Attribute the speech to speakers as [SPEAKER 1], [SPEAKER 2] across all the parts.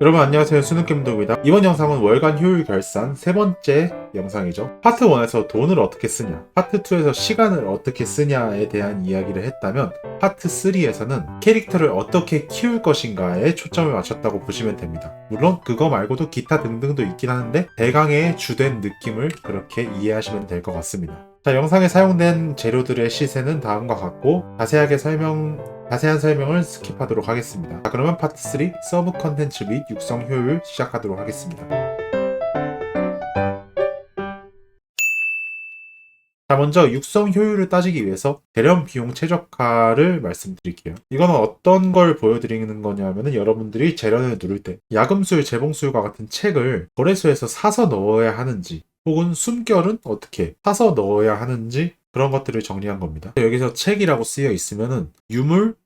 [SPEAKER 1] 여러분 안녕하세요. 수능캠독입니다. 이번 영상은 월간 효율 결산 세 번째 영상이죠. 파트 1에서 돈을 어떻게 쓰냐 파트 2에서 시간을 어떻게 쓰냐에 대한 이야기를 했다면 파트 3에서는 캐릭터를 어떻게 키울 것인가에 초점을 맞췄다고 보시면 됩니다. 물론 그거 말고도 기타 등등도 있긴 하는데 대강의 주된 느낌을 그렇게 이해하시면 될 것 같습니다. 자 영상에 사용된 재료들의 시세는 다음과 같고 자세하게 설명 자세한 설명을 스킵하도록 하겠습니다. 자, 그러면 파트 3 서브 컨텐츠 및 육성 효율 시작하도록 하겠습니다. 자, 먼저 육성 효율을 따지기 위해서 대량 비용 최적화를 말씀드릴게요. 이거는 어떤 걸 보여드리는 거냐면은 여러분들이 재련을 누를 때 야금술, 재봉술과 같은 책을 거래소에서 사서 넣어야 하는지 혹은 숨결은 어떻게 사서 넣어야 하는지 그런 것들을 정리한 겁니다. 여기서 책이라고 쓰여 있으면은 유물,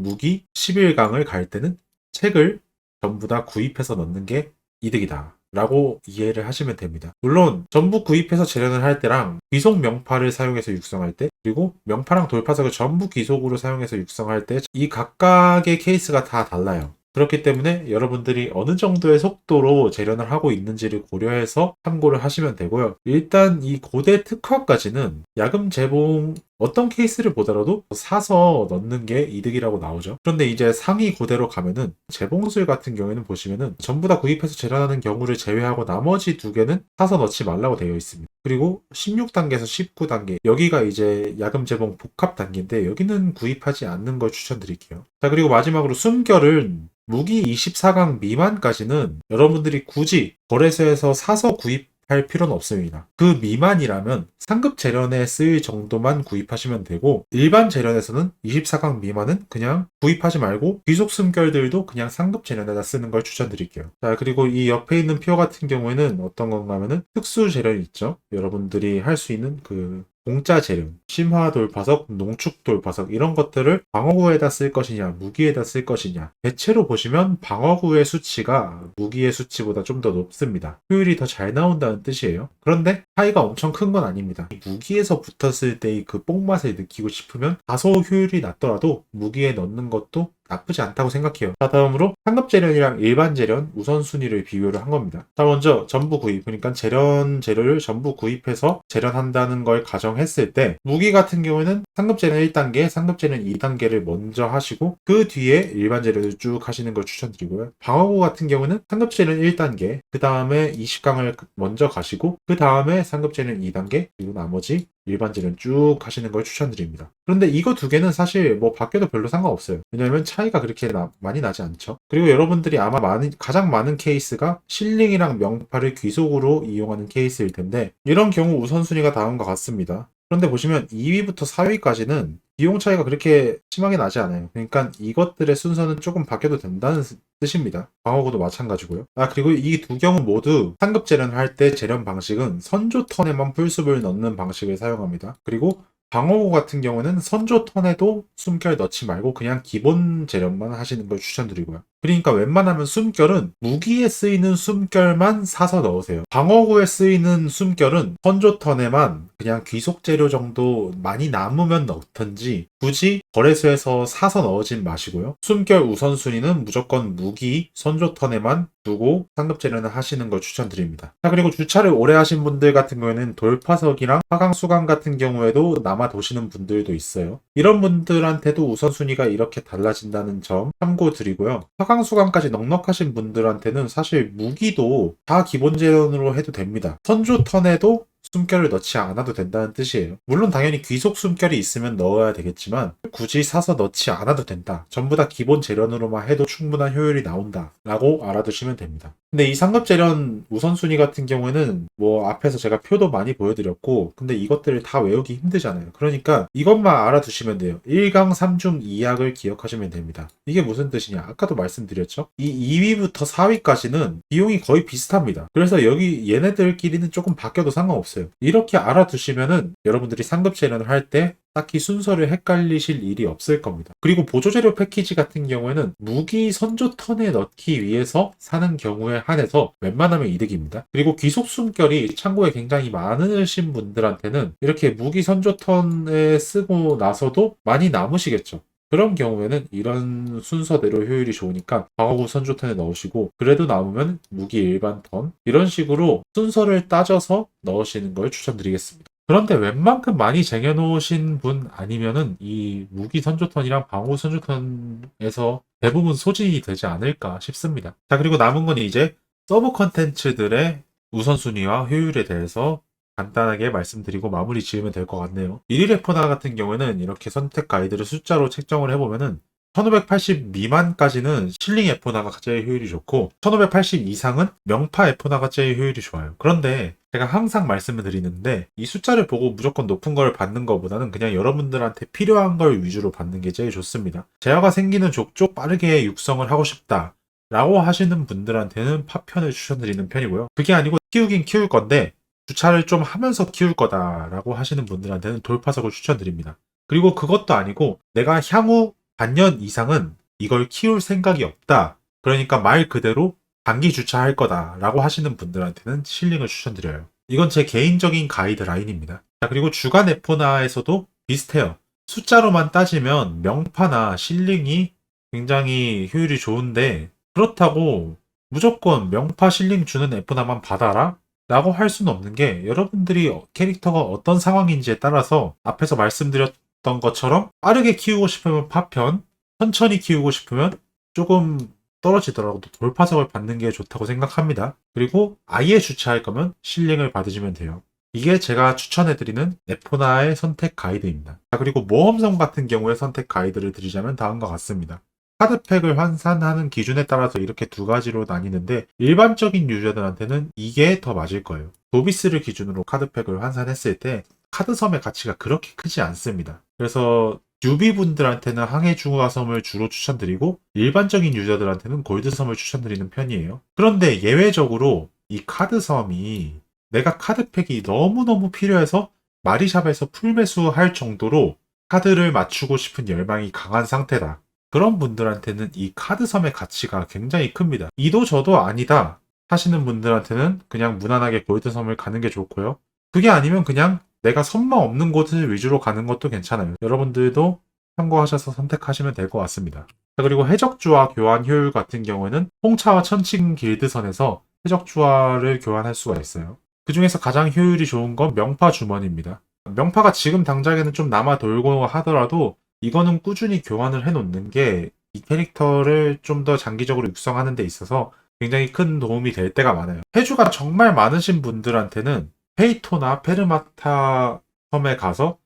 [SPEAKER 1] 무기, 11강을 갈 때는 책을 전부 다 구입해서 넣는 게 이득이다. 라고 이해를 하시면 됩니다. 물론 전부 구입해서 재련을 할 때랑 귀속 명파를 사용해서 육성할 때 그리고 명파랑 돌파석을 전부 귀속으로 사용해서 육성할 때 이 각각의 케이스가 다 달라요. 그렇기 때문에 여러분들이 어느 정도의 속도로 재련을 하고 있는지를 고려해서 참고를 하시면 되고요. 일단 이 고대 특화까지는 야금 재봉 어떤 케이스를 보더라도 사서 넣는 게 이득이라고 나오죠. 그런데 이제 상위 고대로 가면은 재봉술 같은 경우에는 보시면은 전부 다 구입해서 재련하는 경우를 제외하고 나머지 두 개는 사서 넣지 말라고 되어 있습니다. 그리고 16단계에서 19단계 여기가 이제 야금 재봉 복합 단계인데 여기는 구입하지 않는 걸 추천드릴게요. 자 그리고 마지막으로 숨결은 무기 24강 미만까지는 여러분들이 굳이 거래소에서 사서 구입 할 필요는 없습니다. 그 미만이라면 상급 재련에 쓰일 정도만 구입하시면 되고 일반 재련에서는 24강 미만은 그냥 구입하지 말고 귀속 숨결들도 그냥 상급 재련에다 쓰는 걸 추천드릴게요. 자 그리고 이 옆에 있는 표 같은 경우에는 어떤 건가 하면은 특수 재련이 있죠. 여러분들이 할 수 있는 그 공짜 재련, 심화 돌파석, 농축 돌파석 이런 것들을 방어구에다 쓸 것이냐, 무기에다 쓸 것이냐. 대체로 보시면 방어구의 수치가 무기의 수치보다 좀 더 높습니다. 효율이 더 잘 나온다는 뜻이에요. 그런데 차이가 엄청 큰 건 아닙니다. 무기에서 붙었을 때의 그 뽕맛을 느끼고 싶으면 다소 효율이 낮더라도 무기에 넣는 것도 나쁘지 않다고 생각해요. 자, 다음으로 상급 재련이랑 일반 재련 우선순위를 비교를 한 겁니다. 자, 먼저 전부 구입. 그러니까 재련 재료를 전부 구입해서 재련한다는 걸 가정했을 때 무기 같은 경우에는 상급 재련 1단계, 상급 재련 2단계를 먼저 하시고 그 뒤에 일반 재료를 쭉 하시는 걸 추천드리고요. 방어구 같은 경우는 상급 재련 1단계, 그 다음에 20강을 먼저 가시고 그 다음에 상급 재련 2단계, 그리고 나머지 일반 재련 쭉 하시는 걸 추천드립니다. 그런데 이거 두 개는 사실 뭐 바뀌어도 별로 상관없어요. 왜냐하면 차이가 그렇게 나- 많이 나지 않죠. 그리고 여러분들이 아마 많은, 가장 많은 케이스가 실링이랑 명파를 귀속으로 이용하는 케이스일 텐데 이런 경우 우선순위가 다음과 같습니다. 그런데 보시면 2위부터 4위까지는 비용 차이가 그렇게 심하게 나지 않아요. 그러니까 이것들의 순서는 조금 바뀌어도 된다는 뜻입니다. 방어구도 마찬가지고요. 아 그리고 이 두 경우 모두 상급 재련을 할때 재련 방식은 선조 턴에만 풀숲을 넣는 방식을 사용합니다. 그리고 방어구 같은 경우는 선조 턴에도 숨결 넣지 말고 그냥 기본 재련만 하시는 걸 추천드리고요. 그러니까 웬만하면 숨결은 무기에 쓰이는 숨결만 사서 넣으세요. 방어구에 쓰이는 숨결은 선조 턴에만 그냥 귀속 재료 정도 많이 남으면 넣던지 굳이 거래소에서 사서 넣으진 마시고요. 숨결 우선순위는 무조건 무기 선조 턴에만 두고 상급 재련을 하시는 걸 추천드립니다. 자 그리고 주차를 오래 하신 분들 같은 경우에는 돌파석이랑 화강 수강 같은 경우에도 남아 도시는 분들도 있어요. 이런 분들한테도 우선순위가 이렇게 달라진다는 점 참고 드리고요. 화강 수강까지 넉넉하신 분들한테는 사실 무기도 다 기본 재련으로 해도 됩니다. 선조 턴에도 숨결을 넣지 않아도 된다는 뜻이에요. 물론 당연히 귀속 숨결이 있으면 넣어야 되겠지만 굳이 사서 넣지 않아도 된다. 전부 다 기본 재련으로만 해도 충분한 효율이 나온다. 라고 알아두시면 됩니다. 근데 이 상급 재련 우선순위 같은 경우에는 뭐 앞에서 제가 표도 많이 보여드렸고 근데 이것들을 다 외우기 힘들잖아요. 그러니까 이것만 알아두시면 돼요. 1강 3중 2약을 기억하시면 됩니다. 이게 무슨 뜻이냐? 아까도 말씀드렸죠? 이 2위부터 4위까지는 비용이 거의 비슷합니다. 그래서 여기 얘네들끼리는 조금 바뀌어도 상관없어요. 이렇게 알아두시면은 여러분들이 상급 재련을 할 때 딱히 순서를 헷갈리실 일이 없을 겁니다. 그리고 보조재료 패키지 같은 경우에는 무기 선조 턴에 넣기 위해서 사는 경우에 한해서 웬만하면 이득입니다. 그리고 귀속 숨결이 창고에 굉장히 많으신 분들한테는 이렇게 무기 선조 턴에 쓰고 나서도 많이 남으시겠죠. 그런 경우에는 이런 순서대로 효율이 좋으니까 방어구 선조턴에 넣으시고 그래도 남으면 무기 일반 턴 이런 식으로 순서를 따져서 넣으시는 걸 추천드리겠습니다. 그런데 웬만큼 많이 쟁여놓으신 분 아니면은 이 무기 선조턴이랑 방어구 선조턴에서 대부분 소진이 되지 않을까 싶습니다. 자 그리고 남은 건 이제 서브 컨텐츠들의 우선순위와 효율에 대해서 간단하게 말씀드리고 마무리 지으면 될 것 같네요. 1일 레포나 같은 경우에는 이렇게 선택 가이드를 숫자로 책정을 해보면은 1580 미만까지는 실링 에포나가 제일 효율이 좋고 1580 이상은 명파 에포나가 제일 효율이 좋아요. 그런데 제가 항상 말씀을 드리는데 이 숫자를 보고 무조건 높은 걸 받는 것보다는 그냥 여러분들한테 필요한 걸 위주로 받는 게 제일 좋습니다. 제어가 생기는 족족 빠르게 육성을 하고 싶다. 라고 하시는 분들한테는 파편을 추천드리는 편이고요. 그게 아니고 키우긴 키울 건데 주차를 좀 하면서 키울 거다라고 하시는 분들한테는 돌파석을 추천드립니다. 그리고 그것도 아니고 내가 향후 반년 이상은 이걸 키울 생각이 없다. 그러니까 말 그대로 단기 주차할 거다라고 하시는 분들한테는 실링을 추천드려요. 이건 제 개인적인 가이드라인입니다. 자, 그리고 주간 에포나에서도 비슷해요. 숫자로만 따지면 명파나 실링이 굉장히 효율이 좋은데 그렇다고 무조건 명파 실링 주는 에포나만 받아라? 라고 할 수는 없는 게 여러분들이 캐릭터가 어떤 상황인지에 따라서 앞에서 말씀드렸던 것처럼 빠르게 키우고 싶으면 파편, 천천히 키우고 싶으면 조금 떨어지더라도 돌파석을 받는 게 좋다고 생각합니다. 그리고 아예 주차할 거면 실링을 받으시면 돼요. 이게 제가 추천해드리는 에포나의 선택 가이드입니다. 자, 그리고 모험성 같은 경우에 선택 가이드를 드리자면 다음과 같습니다. 카드팩을 환산하는 기준에 따라서 이렇게 두 가지로 나뉘는데 일반적인 유저들한테는 이게 더 맞을 거예요. 노비스를 기준으로 카드팩을 환산했을 때 카드섬의 가치가 그렇게 크지 않습니다. 그래서 뉴비분들한테는 항해 중화섬을 주로 추천드리고 일반적인 유저들한테는 골드섬을 추천드리는 편이에요. 그런데 예외적으로 이 카드섬이 내가 카드팩이 너무너무 필요해서 마리샵에서 풀매수할 정도로 카드를 맞추고 싶은 열망이 강한 상태다. 그런 분들한테는 이 카드섬의 가치가 굉장히 큽니다. 이도 저도 아니다 하시는 분들한테는 그냥 무난하게 골드섬을 가는 게 좋고요. 그게 아니면 그냥 내가 섬만 없는 곳을 위주로 가는 것도 괜찮아요. 여러분들도 참고하셔서 선택하시면 될 것 같습니다. 자, 그리고 해적주와 교환 효율 같은 경우에는 홍차와 천칭 길드선에서 해적주화를 교환할 수가 있어요. 그 중에서 가장 효율이 좋은 건 명파 주머니입니다. 명파가 지금 당장에는 좀 남아 돌고 하더라도 이거는 꾸준히 교환을 해놓는 게 이 캐릭터를 좀 더 장기적으로 육성하는 데 있어서 굉장히 큰 도움이 될 때가 많아요. 해주가 정말 많으신 분들한테는 페이토나 페르마타 섬에 가서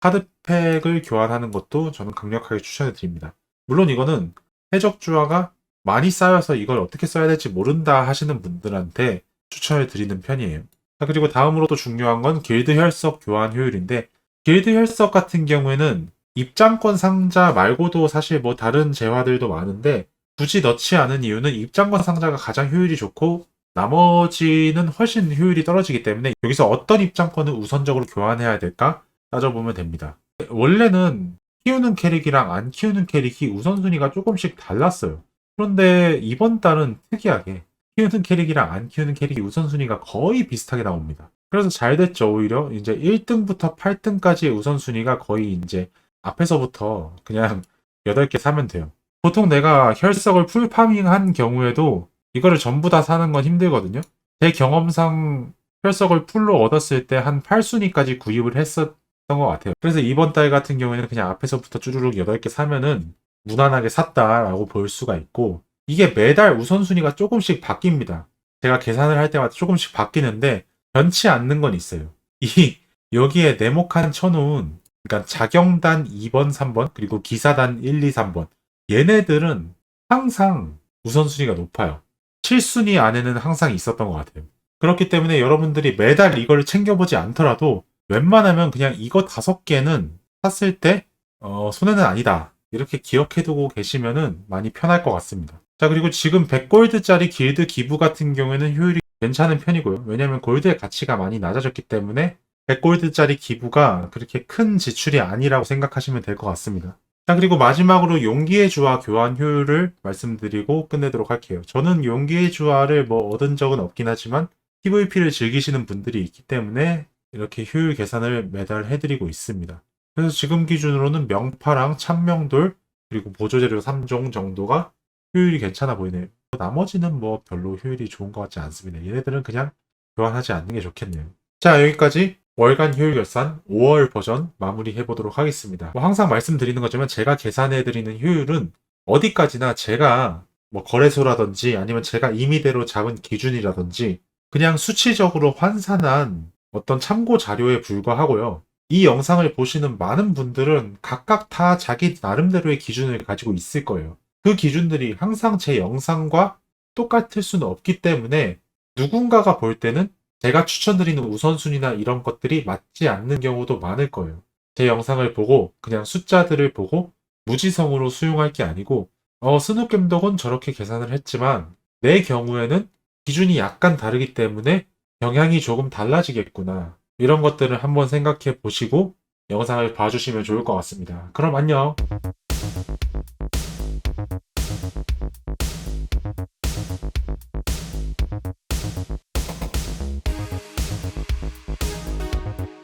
[SPEAKER 1] 카드팩을 교환하는 것도 저는 강력하게 추천해 드립니다. 물론 이거는 해적주화가 많이 쌓여서 이걸 어떻게 써야 될지 모른다 하시는 분들한테 추천을 드리는 편이에요. 자, 그리고 다음으로 또 중요한 건 길드 혈석 교환 효율인데 길드 혈석 같은 경우에는 입장권 상자 말고도 사실 뭐 다른 재화들도 많은데 굳이 넣지 않은 이유는 입장권 상자가 가장 효율이 좋고 나머지는 훨씬 효율이 떨어지기 때문에 여기서 어떤 입장권을 우선적으로 교환해야 될까 따져보면 됩니다. 원래는 키우는 캐릭이랑 안 키우는 캐릭이 우선순위가 조금씩 달랐어요. 그런데 이번 달은 특이하게 키우는 캐릭이랑 안 키우는 캐릭이 우선순위가 거의 비슷하게 나옵니다. 그래서 잘 됐죠, 오히려. 이제 1등부터 8등까지의 우선순위가 거의 이제 앞에서부터 그냥 8개 사면 돼요. 보통 내가 혈석을 풀 파밍 한 경우에도 이거를 전부 다 사는 건 힘들거든요. 제 경험상 혈석을 풀로 얻었을 때 한 8순위까지 구입을 했었던 것 같아요. 그래서 이번 달 같은 경우에는 그냥 앞에서부터 쭈루룩 8개 사면은 무난하게 샀다라고 볼 수가 있고 이게 매달 우선순위가 조금씩 바뀝니다. 제가 계산을 할 때마다 조금씩 바뀌는데 변치 않는 건 있어요. 이 여기에 네모칸 쳐놓은 그러니까 자경단 2번, 3번 그리고 기사단 1, 2, 3번 얘네들은 항상 우선순위가 높아요. 7순위 안에는 항상 있었던 것 같아요. 그렇기 때문에 여러분들이 매달 이걸 챙겨보지 않더라도 웬만하면 그냥 이거 다섯 개는 샀을 때 어, 손해는 아니다. 이렇게 기억해두고 계시면은 많이 편할 것 같습니다. 자 그리고 지금 100골드짜리 길드 기부 같은 경우에는 효율이 괜찮은 편이고요. 왜냐하면 골드의 가치가 많이 낮아졌기 때문에 100골드짜리 기부가 그렇게 큰 지출이 아니라고 생각하시면 될 것 같습니다. 자, 그리고 마지막으로 용기의 주화 교환 효율을 말씀드리고 끝내도록 할게요. 저는 용기의 주화를 뭐 얻은 적은 없긴 하지만 PVP를 즐기시는 분들이 있기 때문에 이렇게 효율 계산을 매달 해드리고 있습니다. 그래서 지금 기준으로는 명파랑 참명돌, 그리고 보조재료 3종 정도가 효율이 괜찮아 보이네요. 나머지는 뭐 별로 효율이 좋은 것 같지 않습니다. 얘네들은 그냥 교환하지 않는 게 좋겠네요. 자, 여기까지 월간 효율 결산 5월 버전 마무리해 보도록 하겠습니다. 뭐 항상 말씀드리는 거지만 제가 계산해 드리는 효율은 어디까지나 제가 뭐 거래소라든지 아니면 제가 임의대로 잡은 기준이라든지 그냥 수치적으로 환산한 어떤 참고 자료에 불과하고요. 이 영상을 보시는 많은 분들은 각각 다 자기 나름대로의 기준을 가지고 있을 거예요. 그 기준들이 항상 제 영상과 똑같을 수는 없기 때문에 누군가가 볼 때는 제가 추천드리는 우선순위나 이런 것들이 맞지 않는 경우도 많을 거예요. 제 영상을 보고 그냥 숫자들을 보고 무지성으로 수용할 게 아니고 어, 스누겜덕은 저렇게 계산을 했지만 내 경우에는 기준이 약간 다르기 때문에 영향이 조금 달라지겠구나. 이런 것들을 한번 생각해 보시고 영상을 봐주시면 좋을 것 같습니다. 그럼 안녕.